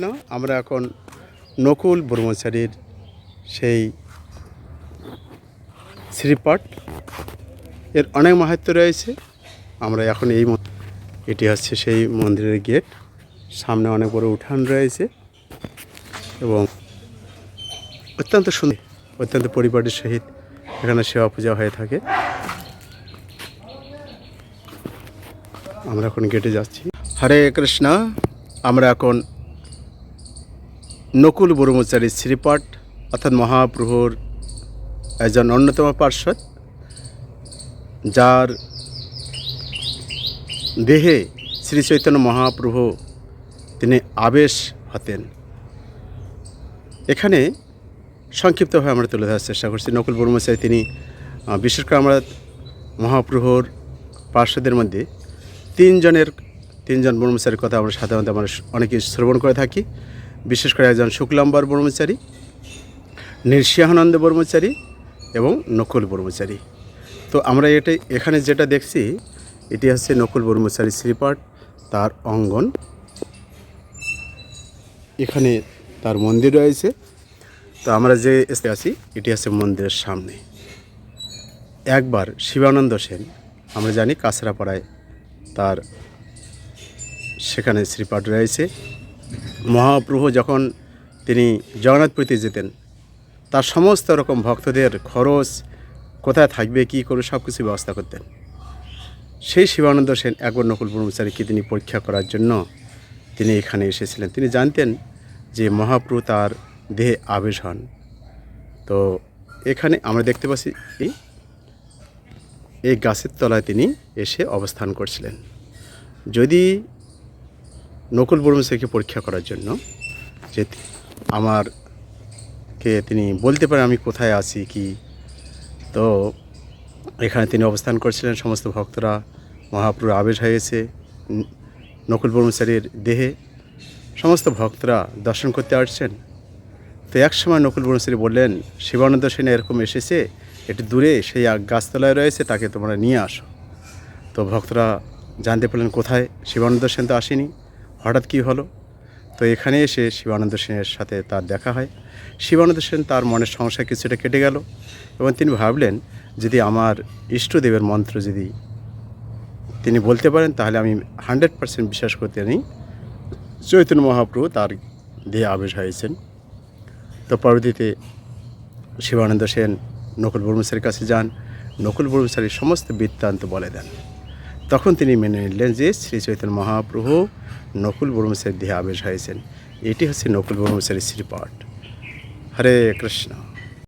কৃষ্ণ, আমরা এখন নকুল ব্রহ্মচারীর সেই শ্রীপট। এর অনেক মাহাত্ম রয়েছে। আমরা এখন এই এটি হচ্ছে সেই মন্দিরের গেট। সামনে অনেক বড় উঠান রয়েছে এবং অত্যন্ত সুন্দর, অত্যন্ত পরিপাটির সহিত এখানে সেবা পূজা হয়ে থাকে। আমরা এখন গেটে যাচ্ছি। হরে কৃষ্ণ, আমরা এখন নকুল ব্রহ্মচারী শ্রীপাঠ, অর্থাৎ মহাপ্রভুর একজন অন্যতম পার্শ্বদ, যার দেহে শ্রী চৈতন্য মহাপ্রভু তিনি আবেশ হতেন। এখানে সংক্ষিপ্তভাবে আমরা তুলে ধরার চেষ্টা করছি। নকুল ব্রহ্মচারী তিনি বিশেষ করে আমরা মহাপ্রভুর পার্শ্বদের মধ্যে তিনজনের, তিনজন ব্রহ্মচারীর কথা আমরা সাধারণত আমরা অনেকে শ্রবণ করে থাকি। বিশেষ করে একজন শুক্লাম্বর ব্রহ্মচারী, নৃসিংহানন্দ ব্রহ্মচারী এবং নকুল ব্রহ্মচারী। তো আমরা এটা এখানে যেটা দেখছি, এটি হচ্ছে নকুল ব্রহ্মচারী শ্রীপাঠ তার অঙ্গন। এখানে তার মন্দির রয়েছে। তো আমরা যে আছি, এটি আছে মন্দিরের সামনে। একবার শিবানন্দ সেন, আমরা জানি কাছড়াপাড়ায় তার সেখানে শ্রীপাঠ রয়েছে। মহাপ্রভু যখন তিনি জগন্নাথপুরীতে যেতেন, তার সমস্ত রকম ভক্তদের খরচ, কোথায় থাকবে, কী করবে সব কিছু ব্যবস্থা করতেন। সেই শিবানন্দ সেন একবার নকুল ব্রহ্মচারীকে তিনি পরীক্ষা করার জন্য তিনি এখানে এসেছিলেন। তিনি জানতেন যে মহাপ্রভু তার দেহে আবেশ হন। তো এখানে আমরা দেখতে পাচ্ছি এই গাছের তলায় তিনি এসে অবস্থান করছিলেন। যদি নকুল ব্রহ্মচারীকে পরীক্ষা করার জন্য যে আমার কে তিনি বলতে পারেন আমি কোথায় আছি, কি। তো এখানে তিনি অবস্থান করছিলেন, সমস্ত ভক্তরা মহাপ্রভুর আবেশ হয়েছে নকুল ব্রহ্মচারীর দেহে। সমস্ত ভক্তরা দর্শন করতে আসছেন। তো এক সময় নকুল ব্রহ্মচারী বললেন, শিবানন্দ সেন এরকম এসেছে, একটু দূরে সেই গাছতলায় রয়েছে, তাকে তোমরা নিয়ে আসো। তো ভক্তরা জানতে পারলেন কোথায়, শিবানন্দ সেন তো আসেনি। হঠাৎ কী হলো? তো এখানে এসে শিবানন্দ সেনের সাথে তার দেখা হয়। শিবানন্দ সেন তার মনের সমস্যা কিছুটা কেটে গেল এবং তিনি ভাবলেন, যদি আমার ইষ্টদেবের মন্ত্র যদি তিনি বলতে পারেন, তাহলে আমি হান্ড্রেড পার্সেন্ট বিশ্বাস করতে নিই চৈতন্য মহাপ্রভু তার দেহে আবেশ হয়েছেন। তো পরবর্তীতে শিবানন্দ সেন নকুল ব্রহ্মচারীর কাছে যান। নকুল ব্রহ্মচারীর সমস্ত বৃত্তান্ত বলে দেন। তখন তিনি মেনে নিলেন যে শ্রী চৈতন্য মহাপ্রভু নকুল ব্রহ্মসের দেহে আবেশ হয়েছেন। এটি হচ্ছে নকুল ব্রহ্মচারী শ্রীপাঠ হরে কৃষ্ণ।